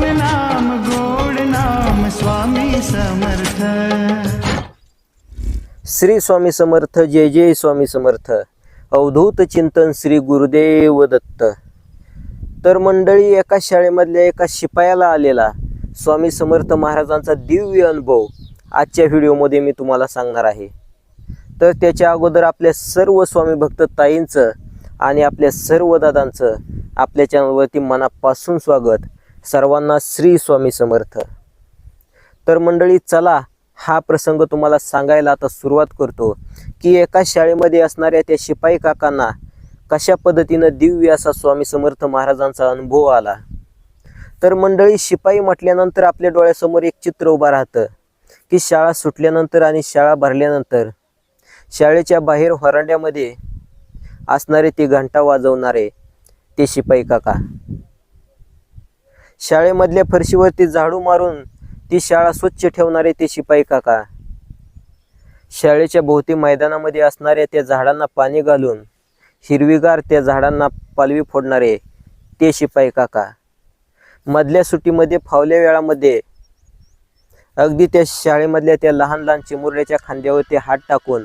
राम नाम गोड नाम स्वामी समर्थ. श्री स्वामी समर्थ जय जय स्वामी समर्थ. अवधूत चिंतन श्री गुरुदेव दत्त. तर मंडळी एका शाळेमधल्या एका शिपायाला आलेला स्वामी समर्थ महाराजांचा दिव्य अनुभव आजच्या व्हिडिओमध्ये मी तुम्हाला सांगणार आहे. तर त्याच्या अगोदर आपल्या सर्व स्वामी भक्त ताईंचं आणि आपल्या सर्व दादांचं आपल्या चॅनलवरती मनापासून स्वागत. सर्वांना श्री स्वामी समर्थ. तर मंडळी चला हा प्रसंग तुम्हाला सांगायला आता सुरुवात करतो. की एका शाळेमध्ये असणाऱ्या त्या शिपाई काकांना कशा पद्धतीनं दिव्य असा स्वामी समर्थ महाराजांचा अनुभव आला? तर मंडळी शिपाई म्हटल्यानंतर आपल्या डोळ्यासमोर एक चित्र उभं राहतं की शाळा सुटल्यानंतर आणि शाळा भरल्यानंतर शाळेच्या बाहेर व्हरांड्यामध्ये असणारे ते घंटा वाजवणारे ते शिपाई काका. शाळेमधल्या फरशीवरती झाडू मारून ती शाळा स्वच्छ ठेवणारे ते शिपाई काका. शाळेच्या भोवती मैदानामध्ये असणाऱ्या त्या झाडांना पाणी घालून हिरवीगार त्या झाडांना पालवी फोडणारे ते शिपाई काका. मधल्या सुट्टीमध्ये फावल्या वेळामध्ये अगदी त्या शाळेमधल्या त्या लहान लहान चिमुरड्याच्या खांद्यावरती हात टाकून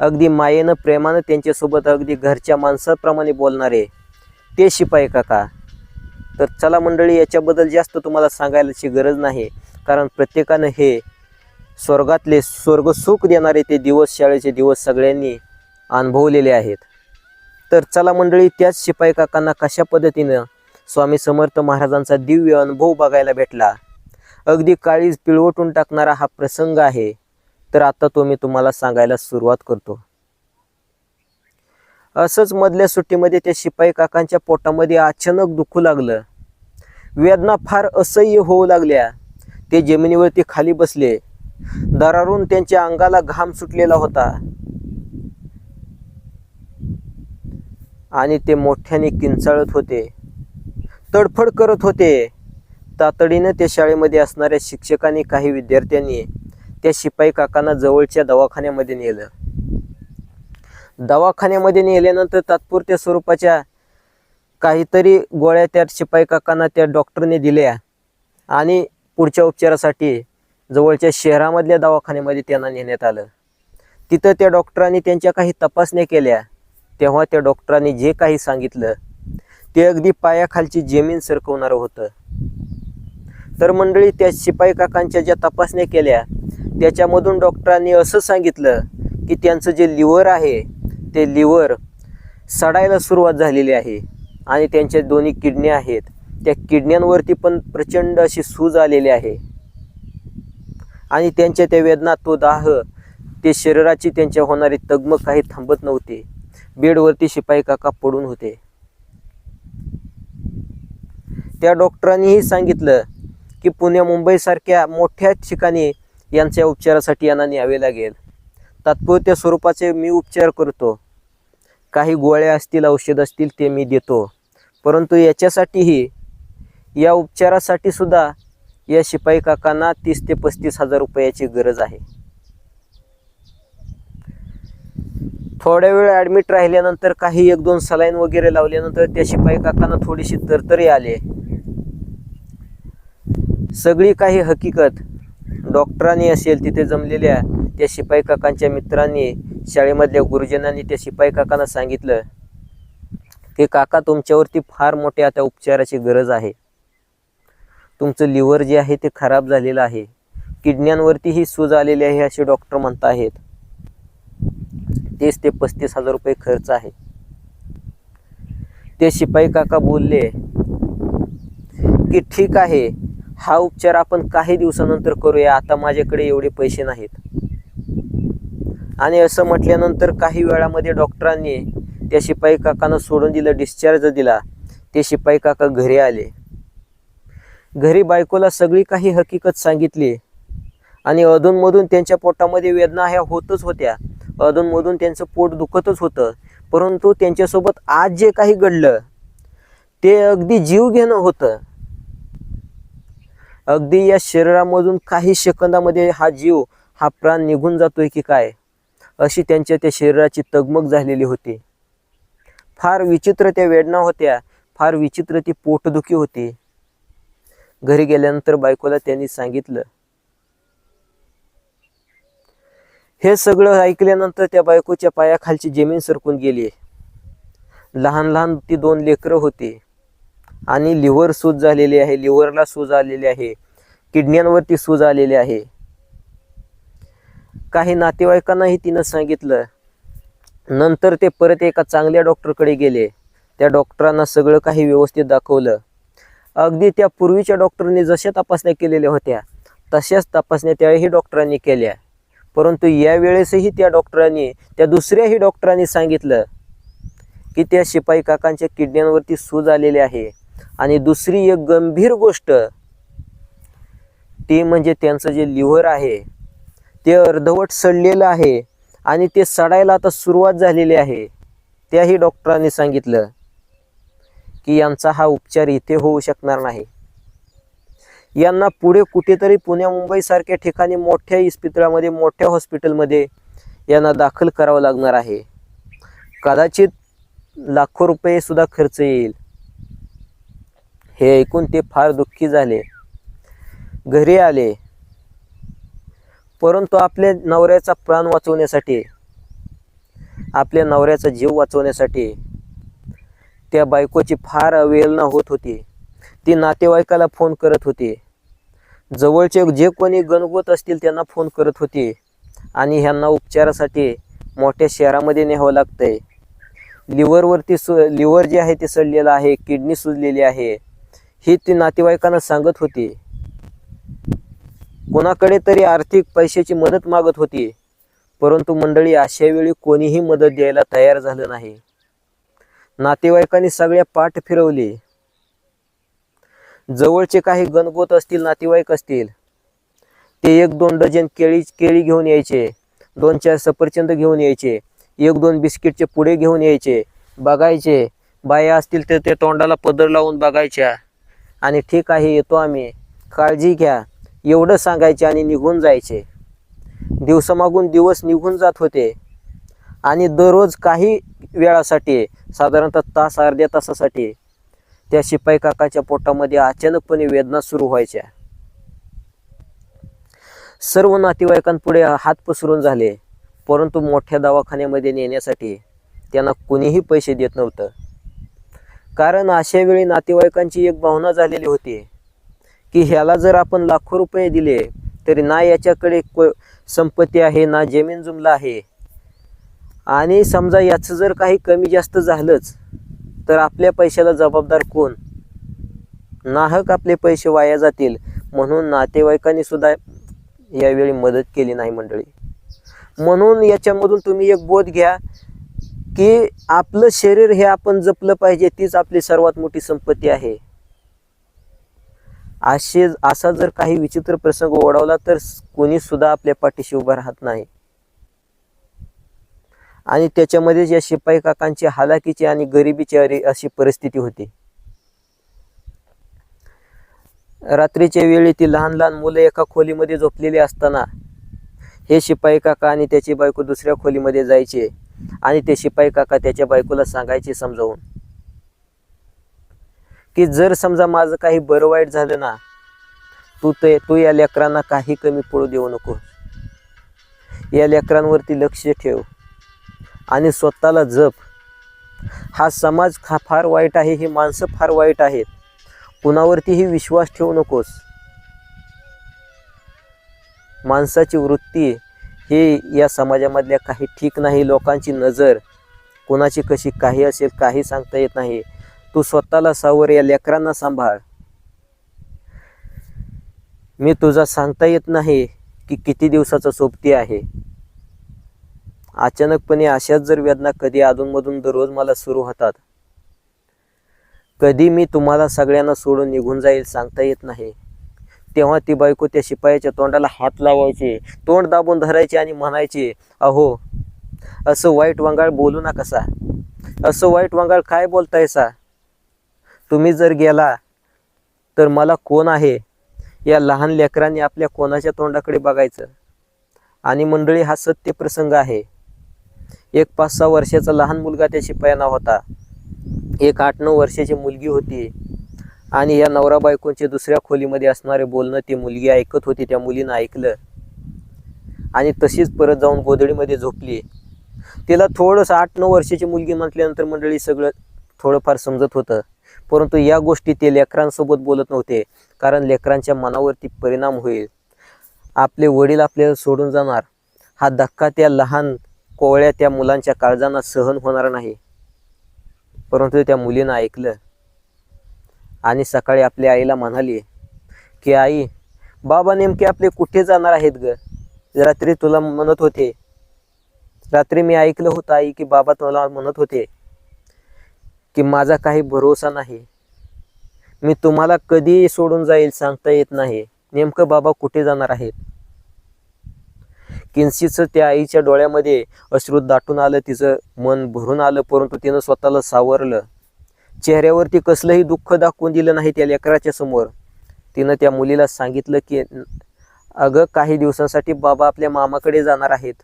अगदी मायेनं प्रेमानं त्यांच्यासोबत अगदी घरच्या माणसाप्रमाणे बोलणारे ते शिपाई काका. तर चला मंडळी याच्याबद्दल जास्त तुम्हाला सांगायलाची गरज नाही. कारण प्रत्येकानं हे स्वर्गातले स्वर्गसुख देणारे ते दिवस शाळेचे दिवस सगळ्यांनी अनुभवलेले आहेत. तर चला मंडळी त्याच शिपाई काकांना कशा पद्धतीनं स्वामी समर्थ महाराजांचा दिव्य अनुभव बघायला भेटला? अगदी काळीज पिळवटून टाकणारा हा प्रसंग आहे. तर आता तो मी तुम्हाला सांगायला सुरुवात करतो. असंच मधल्या सुट्टीमध्ये त्या शिपाई काकांच्या पोटामध्ये अचानक दुखू लागलं. वेदना फार असह्य होऊ लागल्या. ते जमिनीवरती खाली बसले. दरारून त्यांच्या अंगाला घाम सुटलेला होता. आणि ते मोठ्याने किंचाळत होते. तडफड करत होते. तातडीनं त्या शाळेमध्ये असणाऱ्या शिक्षकांनी काही विद्यार्थ्यांनी त्या शिपाई काकांना जवळच्या दवाखान्यामध्ये नेलं. दवाखान्यामध्ये नेल्यानंतर तात्पुरत्या स्वरूपाच्या काहीतरी गोळ्या त्या शिपाई काकांना त्या डॉक्टरने दिल्या. आणि पुढच्या उपचारासाठी जवळच्या शहरामधल्या दवाखान्यामध्ये त्यांना नेण्यात आलं. तिथं त्या डॉक्टरांनी त्यांच्या काही तपासण्या केल्या. तेव्हा त्या डॉक्टरांनी जे काही सांगितलं ते अगदी पायाखालची जमीन सरकवणारं होतं. तर मंडळी त्या शिपाई काकांच्या ज्या तपासण्या केल्या त्याच्यामधून डॉक्टरांनी असं सांगितलं की त्यांचं जे लिव्हर आहे ते लिव्हर सडायला सुरुवात झालेली आहे आणि त्यांच्या दोन्ही किडण्या आहेत. त्या किडण्यांवरती पण प्रचंड अशी सूज आलेली आहे. आणि त्यांच्या त्या वेदना तो दाह ते शरीराची त्यांच्या होणारी तगमग काही थांबत नव्हते. बेडवरती शिपाई काका पडून होते. त्या डॉक्टरांनीही सांगितलं की पुणे मुंबईसारख्या मोठ्या ठिकाणी यांच्या उपचारासाठी यांना न्यावे लागेल. तात्पुरत्या स्वरूपाचे मी उपचार करतो. काही गोळ्या असतील औषध असतील ते मी देतो. परंतु याच्यासाठीही या उपचारासाठी सुद्धा या शिपाई काकांना तीस ते पस्तीस हजार रुपयाची गरज आहे. थोड्या वेळ ॲडमिट राहिल्यानंतर काही एक दोन सलाईन वगैरे लावल्यानंतर त्या शिपाई काकांना थोडीशी तरतरी आले. सगळी काही हकीकत डॉक्टरांनी असेल तिथे जमलेल्या त्या शिपाई काकांच्या मित्रांनी शाळेमधल्या गुरुजनांनी त्या शिपाई काकांना सांगितलं की काका तुमच्यावरती फार मोठ्या आता उपचाराची गरज आहे. तुमचं लिव्हर जे आहे ते खराब झालेलं आहे. किडण्यांवरतीही सूज आलेली आहे असे डॉक्टर म्हणत आहेत. तीस ते पस्तीस हजार रुपये खर्च आहे. ते शिपाई काका बोलले की ठीक आहे हा उपचार आपण काही दिवसानंतर करूया. आता माझ्याकडे एवढे पैसे नाहीत. आणि असं म्हटल्यानंतर काही वेळामध्ये डॉक्टरांनी त्या शिपाई काकांना सोडून दिलं डिस्चार्ज दिला. ते शिपाई काका घरी आले. घरी बायकोला सगळी काही हकीकत सांगितली. आणि अधूनमधून त्यांच्या पोटामध्ये वेदना ह्या होतच होत्या. अधूनमधून त्यांचं पोट दुखतच होतं. परंतु त्यांच्यासोबत आज जे काही घडलं ते अगदी जीव घेणं होतं. अगदी या शरीरामधून काही सेकंदामध्ये हा जीव हा प्राण निघून जातोय की काय? अशी त्यांच्या त्या शरीराची तगमग झालेली होती. फार विचित्र त्या वेदना होत्या. फार विचित्र ती पोटदुखी होती. घरी गेल्यानंतर बायकोला त्यांनी सांगितलं हे सगळं ऐकल्यानंतर त्या बायकोच्या पायाखालची जमीन सरकून गेली. लहान लहान ती दोन लेकरं होती. आणि लिव्हर सूज झालेली आहे लिव्हरला सूज आलेली आहे किडण्यांवरती सूज आलेली आहे. काही नातेवाईकांनाही तिनं सांगितलं नंतर ते परत एका चांगल्या डॉक्टरकडे गेले. त्या डॉक्टरांना सगळं काही व्यवस्थित दाखवलं. अगदी त्या पूर्वीच्या डॉक्टरने जशा तपासण्या केलेल्या होत्या तशाच तपासण्या त्याही डॉक्टरांनी केल्या. परंतु यावेळेसही त्या डॉक्टरांनी त्या दुसऱ्याही डॉक्टरांनी सांगितलं की त्या शिपाई काकांच्या किडण्यांवरती सूज आलेली आहे. आणि दुसरी एक गंभीर गोष्ट ती म्हणजे त्यांचं जे लिव्हर आहे ते अर्धवट सडलेलं आहे आणि ते सडायला आता सुरुवात झालेली आहे. त्याही डॉक्टरांनी सांगितलं की यांचा हा उपचार इथे होऊ शकणार नाही. यांना पुढे कुठेतरी पुण्या मुंबईसारख्या ठिकाणी मोठ्या इस्पितळामध्ये मोठ्या हॉस्पिटलमध्ये यांना दाखल करावं लागणार आहे. कदाचित लाखो रुपये सुद्धा खर्च येईल. हे ऐकून ते फार दुःखी झाले. घरी आले. परंतु आपल्या नवऱ्याचा प्राण वाचवण्यासाठी आपल्या नवऱ्याचा जीव वाचवण्यासाठी त्या बायकोची फार अवहेलना होत होती. ती नातेवाईकाला फोन करत होती. जवळचे जे कोणी गणगोत असतील त्यांना फोन करत होती आणि ह्यांना उपचारासाठी मोठ्या शहरामध्ये न्यावं लागतंय. लिव्हरवरती सु लिव्हर जे आहे ते सडलेलं आहे किडनी सुजलेली आहे. ही ती नातेवाईकांना सांगत होती. कोणाकडे तरी आर्थिक पैशाची मदत मागत होती परंतु मंडळी अशा वेळी कोणीही मदत द्यायला तयार झालं नाही. नातेवाईकांनी सगळ्या पाठ फिरवली. जवळचे काही गणगोत असतील नातेवाईक असतील ते एक दोन डझन केळी केळी घेऊन यायचे दोन चार सफरचंद घेऊन यायचे एक दोन बिस्किटचे पुढे घेऊन यायचे बघायचे बाया असतील तर ते तोंडाला पदर लावून बघायच्या. आणि ठीक आहे येतो आम्ही. काळजी घ्या. एवढं सांगायचे आणि निघून जायचे. दिवसामागून दिवस निघून जात होते. आणि दररोज काही वेळासाठी साधारणतः तास अर्ध्या तासासाठी त्या शिपाई काकाच्या पोटामध्ये अचानकपणे वेदना सुरू व्हायच्या. सर्व नातेवाईकांपुढे हात पसरून झाले. परंतु मोठ्या दवाखान्यामध्ये नेण्यासाठी त्यांना कुणीही पैसे देत नव्हतं. कारण अशा वेळी नातेवाईकांची एक भावना झालेली होती की ह्याला जर आपण लाखो रुपये दिले तरी ना याच्याकडे को संपत्ती आहे ना जमीन जुमला आहे. आणि समजा याचं जर काही कमी जास्त झालंच तर आपल्या पैशाला जबाबदार कोण? नाहक आपले पैसे वाया जातील म्हणून नातेवाईकांनी सुद्धा यावेळी मदत केली नाही मंडळी. म्हणून याच्यामधून तुम्ही एक बोध घ्या की आपलं शरीर हे आपण जपलं पाहिजे तीच आपली सर्वात मोठी संपत्ती आहे. असे असा जर काही विचित्र प्रसंग ओढवला तर कोणी सुद्धा आपल्या पाठीशी उभा राहत नाही. आणि त्याच्यामध्ये या शिपाई काकांची हालाकीची आणि गरिबीची अशी परिस्थिती होती. रात्रीच्या वेळी ती लहान लहान मुलं एका खोलीमध्ये झोपलेली असताना हे शिपाई काका आणि त्याची बायको दुसऱ्या खोलीमध्ये जायचे. आणि ते शिपाई काका त्याच्या बायकोला सांगायचे समजावून. की जर समजा माझं काही बरं वाईट झालं ना तू ते तू या लेकरांना काही कमी पडू देऊ नको. या लेकरांवरती लक्ष ठेव आणि स्वतःला जप. हा समाज हा फार वाईट आहे ही माणसं फार वाईट आहेत. कुणावरतीही विश्वास ठेवू नकोस. माणसाची वृत्ती हे या समाजामधल्या काही ठीक नाही लोकांची नजर कोणाची कशी काही असेल काही सांगता येत नाही. तू स्वतःला सावर या लेकरांना सांभाळ. मी तुझा सांगता येत नाही की किती दिवसाचा सोबती आहे. अचानकपणे अशाच जर वेदना कधी अधूनमधून दररोज मला सुरू होतात. कधी मी तुम्हाला सगळ्यांना सोडून निघून जाईल सांगता येत नाही. तेव्हा ती बायको त्या शिपायाच्या तोंडाला हात लावायचे तोंड दाबून धरायचे आणि म्हणायचे अहो असं वाईट वांगाळ बोलू ना कसा असं वाईट वांगाळ काय बोलतायसा तुम्ही जर गेला तर मला कोण आहे? या लहान लेकरांनी आपल्या कोणाच्या तोंडाकडे बघायचं? आणि मंडळी हा सत्य प्रसंग आहे. एक पाच सहा वर्षाचा लहान मुलगा त्या शिपायांना होता. एक आठ नऊ वर्षाची मुलगी होती. आणि या नवरा बायकोंचे दुसऱ्या खोलीमध्ये असणारे बोलणं ती मुलगी ऐकत होती त्या मुलीनं ऐकलं. आणि तशीच परत जाऊन गोधडीमध्ये झोपली. तिला थोडंसं आठ नऊ वर्षाची मुलगी म्हटल्यानंतर मंडळी सगळं थोडंफार समजत होतं. परंतु या गोष्टी ते लेकरांसोबत बोलत नव्हते कारण लेकरांच्या मनावरती परिणाम होईल. आपले वडील आपल्याला सोडून जाणार. हा धक्का त्या लहान कोवळ्या त्या मुलांच्या काळजांना सहन होणार नाही. परंतु त्या मुलीनं ऐकलं. आणि सकाळी आपल्या आईला म्हणाली की आई बाबा नेमके आपले कुठे जाणार आहेत ग? रात्री तुला म्हणत होते. रात्री मी ऐकलं होतं आई की बाबा तुला म्हणत होते की माझा काही भरोसा नाही. मी तुम्हाला कधी सोडून जाईल सांगता येत नाही. नेमकं बाबा कुठे जाणार आहेत? किंचितचं त्या आईच्या डोळ्यामध्ये अश्रू दाटून आलं तिचं मन भरून आलं परंतु तिनं स्वतःला सावरलं. चेहऱ्यावरती कसलंही दुःख दाखवून दिलं नाही त्या लेकराच्या समोर. तिनं त्या मुलीला सांगितलं की अगं काही दिवसांसाठी बाबा आपल्या मामाकडे जाणार आहेत.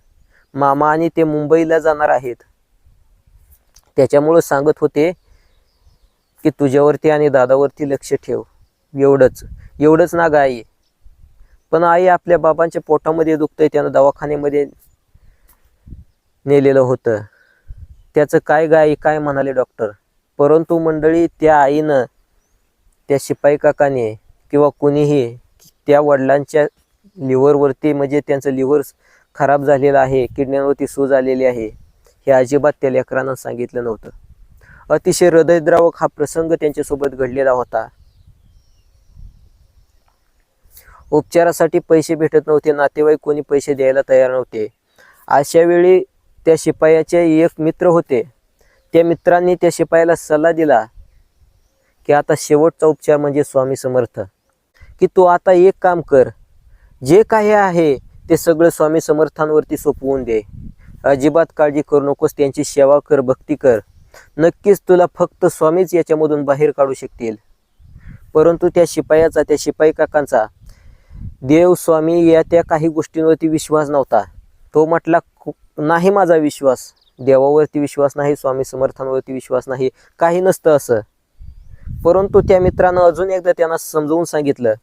मामा आणि ते मुंबईला जाणार आहेत. त्याच्यामुळं सांगत होते की तुझ्यावरती आणि दादावरती लक्ष ठेव. एवढंच. एवढंच ना ग आई. पण आई आपल्या बाबांच्या पोटामध्ये दुखतंय. त्यानं दवाखान्यामध्ये नेलेलं होतं. त्याचं काय गाई काय म्हणाले डॉक्टर? परंतु मंडळी त्या आईनं त्या शिपाई काकाने किंवा कुणीही त्या वडिलांच्या लिव्हरवरती म्हणजे त्यांचं लिव्हर खराब झालेलं आहे किडण्यांवरती सूज आलेली आहे हे अजिबात त्या लेकरांना सांगितलं नव्हतं. अतिशय हृदयद्रावक हा प्रसंग त्यांच्यासोबत घडलेला होता. उपचारासाठी पैसे भेटत नव्हते नातेवाईक कोणी पैसे द्यायला तयार नव्हते. अशा वेळी त्या शिपायाचे एक मित्र होते. त्या मित्रांनी त्या शिपायाला सल्ला दिला की आता शेवटचा उपचार म्हणजे स्वामी समर्थ. की तू आता एक काम कर. जे काही आहे ते सगळं स्वामी समर्थांवरती सोपवून दे. अजिबात काळजी करू नकोस त्यांची सेवा कर भक्ती कर. नक्कीच तुला फक्त स्वामीच याच्यामधून बाहेर काढू शकतील. परंतु त्या शिपायाचा त्या शिपाई काकांचा देव स्वामी या त्या काही गोष्टींवरती विश्वास नव्हता. तो म्हटला नाही माझा विश्वास. देवावरती विश्वास नाही स्वामी समर्थांवरती विश्वास नाही काही नसतं असं. परंतु त्या मित्रानं अजून एकदा त्यांना समजवून सांगितलं.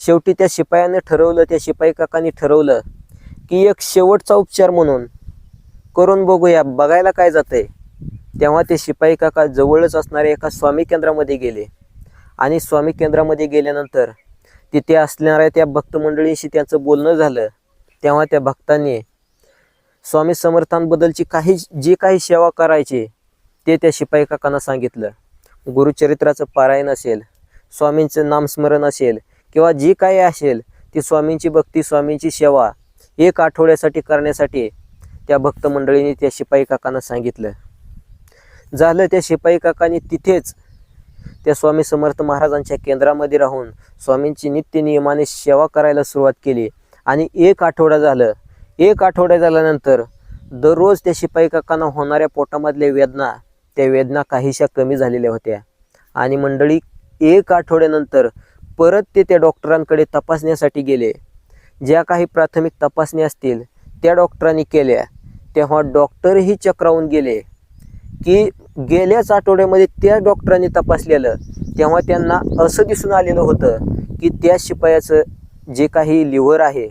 शेवटी त्या शिपायाने ठरवलं त्या शिपाई काकांनी ठरवलं की एक शेवटचा उपचार म्हणून करून बघूया बघायला काय जातंय. तेव्हा ते शिपाई काका जवळच असणाऱ्या एका स्वामी केंद्रामध्ये गेले. आणि स्वामी केंद्रामध्ये गेल्यानंतर तिथे असणाऱ्या त्या भक्त मंडळींशी त्यांचं बोलणं झालं. तेव्हा त्या भक्तांनी स्वामी समर्थांबद्दलची काही जी काही सेवा करायची ते त्या शिपाई काकांना सांगितलं. गुरुचरित्राचं पारायण असेल स्वामींचं नामस्मरण असेल किंवा जी काही असेल ती स्वामींची भक्ती स्वामींची सेवा एक आठवड्यासाठी करण्यासाठी त्या भक्त मंडळीने त्या शिपाई काकांना सांगितलं. झालं त्या शिपाई काकांनी तिथेच त्या स्वामी समर्थ महाराजांच्या केंद्रामध्ये राहून स्वामींची नित्य नियमाने सेवा करायला सुरुवात केली. आणि एक आठवडा झालं एक आठवडा झाल्यानंतर दररोज त्या शिपाई काकांना होणाऱ्या पोटामधल्या वेदना त्या वेदना काहीशा कमी झालेल्या होत्या. आणि मंडळी एक आठवड्यानंतर परत ते त्या डॉक्टरांकडे तपासण्यासाठी गेले. ज्या काही प्राथमिक तपासणी असतील त्या डॉक्टरांनी केल्या. तेव्हा डॉक्टरही चक्रावून गेले. की गेल्याच आठवड्यामध्ये त्या डॉक्टरांनी तपासलेलं तेव्हा त्यांना असं दिसून आलेलं होतं की त्या शिपायाचं जे काही लिव्हर आहे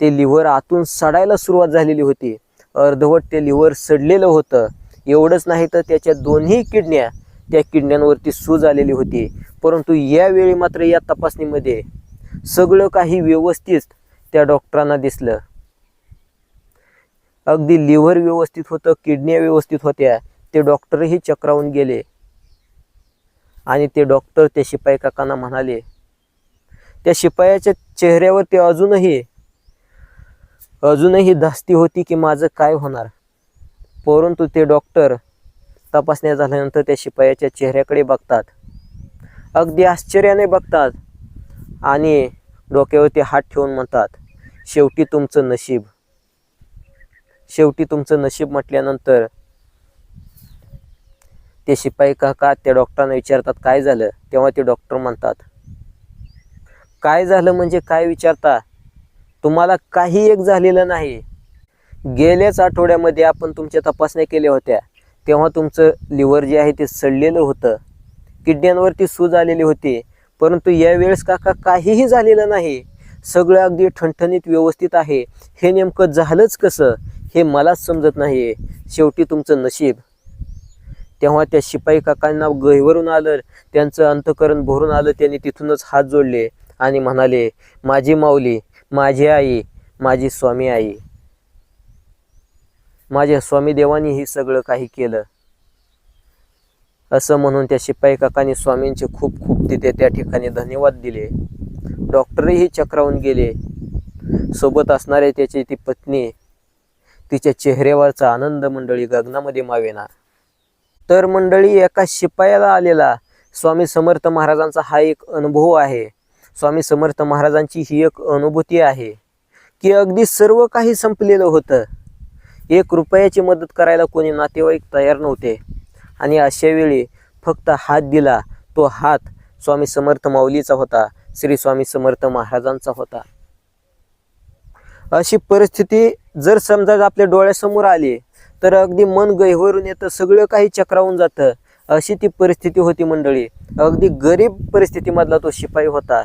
ते लिव्हर आतून सडायला सुरुवात झालेली होती. अर्धवट ते लिव्हर सडलेलं होतं. एवढंच नाही तर त्याच्या दोन्ही किडण्या त्या किडण्यांवरती सूज आलेली होती. परंतु यावेळी मात्र या तपासणीमध्ये सगळं काही व्यवस्थित त्या डॉक्टरांना दिसलं. अगदी लिव्हर व्यवस्थित होतं किडन्या व्यवस्थित होत्या. ते डॉक्टरही चक्रावून गेले. आणि ते डॉक्टर त्या शिपाई काकांना म्हणाले त्या शिपायाच्या चेहऱ्यावर ते अजूनही अजूनही धास्ती होती की माझं काय होणार? परंतु ते डॉक्टर तपासण्या झाल्यानंतर त्या शिपायाच्या चेहऱ्याकडे बघतात. अगदी आश्चर्याने बघतात आणि डोक्यावरती हात ठेवून म्हणतात शेवटी तुमचं नशीब. शेवटी तुमचं नशीब म्हटल्यानंतर ते शिपाई काका त्या डॉक्टरांना विचारतात काय झालं? तेव्हा ते डॉक्टर म्हणतात काय झालं म्हणजे काय विचारता? तुम्हाला काही एक झालेलं नाही. गेल्याच आठवड्यामध्ये आपण तुमच्या तपासण्या केल्या होत्या. तेव्हा तुमचं लिव्हर जे आहे ते सडलेलं होतं. किडण्यांवरती सूज आलेली होती. परंतु यावेळेस काका काहीही झालेलं नाही. सगळं अगदी ठणठणीत व्यवस्थित आहे. हे नेमकं झालंच कसं? हे मलाच समजत नाही. शेवटी तुमचं नशीब. तेव्हा त्या शिपाई काकांना गहिवरून आलं. त्यांचं अंतकरण भरून आलं. त्यांनी तिथूनच हात जोडले आणि म्हणाले माझी माऊली माझी आई माझी स्वामी आई. माझ्या स्वामी देवानी हे सगळं काही केलं. असं म्हणून त्या शिपाई काकांनी स्वामींचे खूप खूप तिथे त्या ठिकाणी धन्यवाद दिले. डॉक्टरही चक्रावून गेले. सोबत असणारे त्याची ती पत्नी तिच्या चेहऱ्यावरचा आनंद मंडळी गगनामध्ये मावेना. तर मंडळी एका शिपायाला आलेला स्वामी समर्थ महाराजांचा हा एक अनुभव आहे. स्वामी समर्थ महाराजांची ही एक अनुभूती आहे की अगदी सर्व काही संपलेलं होतं. एक रुपयाची मदत करायला कोणी नातेवाईक तयार नव्हते. आणि अशावेळी फक्त हात दिला तो हात स्वामी समर्थ माऊलीचा होता श्री स्वामी समर्थ महाराजांचा होता. अशी परिस्थिती जर समजा आपल्या डोळ्यासमोर आली तर अगदी मन गहिवरून येतं सगळं काही चक्रावून जातं. अशी ती परिस्थिती होती मंडळी. अगदी गरीब परिस्थितीमधला तो शिपाई होता.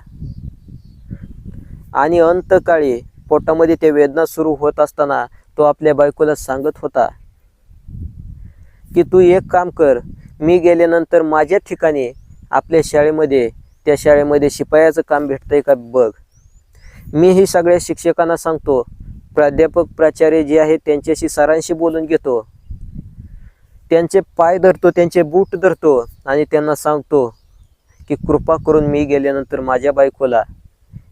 आणि अंतकाळी पोटामध्ये त्या वेदना सुरू होत असताना तो आपल्या बायकोला सांगत होता की तू एक काम कर मी गेल्यानंतर माझ्या ठिकाणी आपल्या शाळेमध्ये त्या शाळेमध्ये शिपायाचं काम भेटतंय का बघ. मी ही सगळ्या शिक्षकांना सांगतो प्राध्यापक प्राचार्य जे आहेत त्यांच्याशी सरांशी बोलून घेतो. त्यांचे पाय धरतो त्यांचे बूट धरतो आणि त्यांना सांगतो की कृपा करून मी गेल्यानंतर माझ्या बायकोला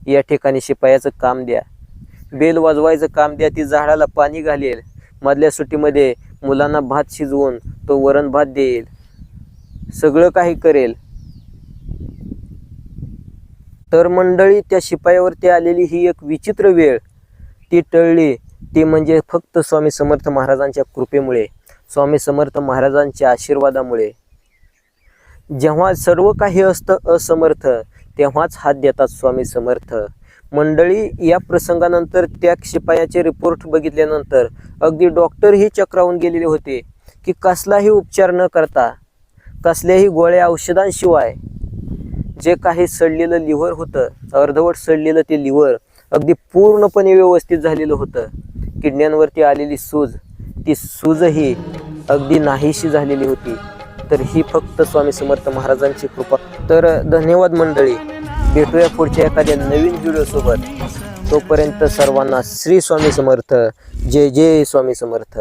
या ठिकाणी शिपायाचं काम द्या. बेल वाजवायचं काम द्या ती झाडाला पाणी घालेल. मधल्या सुट्टीमध्ये मुलांना भात शिजवून तो वरण भात देईल. सगळं काही करेल. तर मंडळी त्या शिपायावरती आलेली ही एक विचित्र वेळ. ती टळली. ती म्हणजे फक्त स्वामी समर्थ महाराजांच्या कृपेमुळे स्वामी समर्थ महाराजांच्या आशीर्वादामुळे. जेव्हा सर्व काही असतं असमर्थ तेव्हाच हात देतात स्वामी समर्थ. मंडळी या प्रसंगानंतर त्या शिपायाचे रिपोर्ट बघितल्यानंतर अगदी डॉक्टरही चक्रावून गेलेले होते की कसलाही उपचार न करता कसल्याही गोळ्या औषधांशिवाय जे काही सडलेलं लिव्हर होतं अर्धवट सडलेलं ते लिव्हर अगदी पूर्णपणे व्यवस्थित झालेलं होतं. किडण्यांवरती आलेली सूज ती सूजही अगदी नाहीशी झालेली होती. तर ही फक्त स्वामी समर्थ महाराजांची कृपा. तर धन्यवाद मंडळी. भेटूया पुढच्या एखाद्या नवीन व्हिडिओसोबत तोपर्यंत सर्वांना श्री स्वामी समर्थ. जय जय स्वामी समर्थ.